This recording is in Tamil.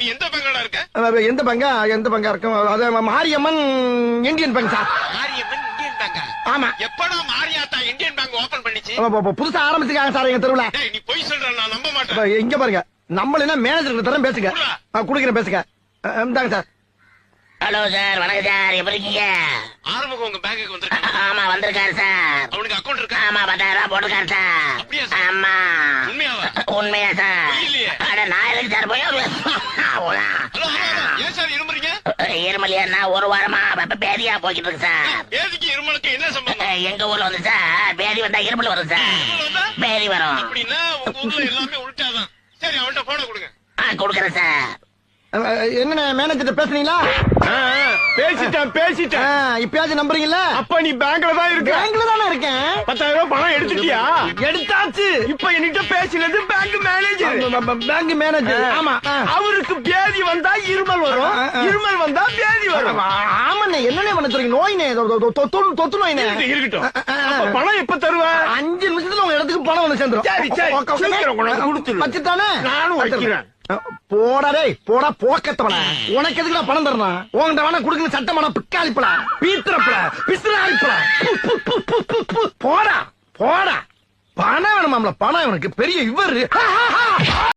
நீ எந்த பேங்கோட இருக்க? எந்த பங்கா? எந்த பங்கா இருக்கும்? அது Mariamman Indian bank sir. Mariamman Indian பேங்கா? ஆமா. எப்படா மாரியாத்தா இந்தியன் பேங்க் ஓபன் பண்ணிச்சு? புதுசா ஆரம்பிச்சிருக்காங்க சார் எங்க தெருவுல. டேய் நீ பொய் சொல்ற நான் நம்ப மாட்டேன். இங்க பாருங்க. நம்மள மேனேஜர் தரம் பேசுங்க. குடுக்குறேன் பேசுங்க. அஹ், இந்தாங்க சார். ஹலோ சார் வணக்கம் சார். எப்படி இருக்கீங்க? ஆறுமுகம் உங்க பேங்குக்கு வந்திருக்கான் ஆமா வந்திருக்காரு சார். அவனுக்கு அக்கவுண்ட் இருக்கா? ஆமா பத்தாயிரம் ரூபாய் போட்டிருக்காரு சார்? ஆமா. உண்மையாவா? உண்மையா சார். அட நான் எதுக்கு சார் போய். ஏன் சார் இருமுறீங்க? ஒரு வாரமா பேதியா போய்கிட்டு இருக்கு சார் பேதிக்கு இருமலுக்கு என்ன சம்பந்தம்? எங்க ஊர்ல வந்து சார் பேதி வந்தா இருமல் வரும் சார். பேதி வரும். அப்படின்னா உங்க ஊர்ல எல்லாமே உள்டாதான். சரி அவன்கிட்ட போன கொடுங்க. ஆ கொடுக்குறேன் சார். என்னண்ணே மேனேஜர் பேசுனீங்களா? பேசிட்டேன் பேசிட்டேன். இப்பயாச்சும் நம்புறீங்களா அப்ப நீ பேங்க்ல தான் இருக்க. பேங்க்ல தானே இருக்கேன் பத்தாயிரம் ரூபாய் பணம் எடுத்துட்டியா எடுத்தாச்சு. இப்ப என்கிட்ட பேசினது பேங்க் மேனேஜர் பேங்க் மேனேஜர் ஆமா. அவருக்கு பேதி வந்தா இருமல் வரும். இருமல் வந்தா பேதி வரும். ஆமாண்ணே என்னண்ணே பண்ண சொல்றீங்க நோய்னே தொத்து நோய்னே. இருக்கட்டும், பணம் எப்ப தருவ? அஞ்சு நிமிஷத்துல உங்க இடத்துக்கு பணம் வந்து சேர்ந்துரும். சரி, சரி. கொடுத்துரு. வச்சுட்டானே? நானும் வைக்கிறேன். போடா டேய் போடா போக்கத்தவன. உனக்கு எதுக்கு பணம் தரணும்? உன்கிட்ட வேணா குடுக்கல சட்டமான பிக்காளிப்பல பீத்திரப்பல பிசுறாளிப்பல போடா போடா. பணம் பணம் இவனுக்கு பெரிய இவரு.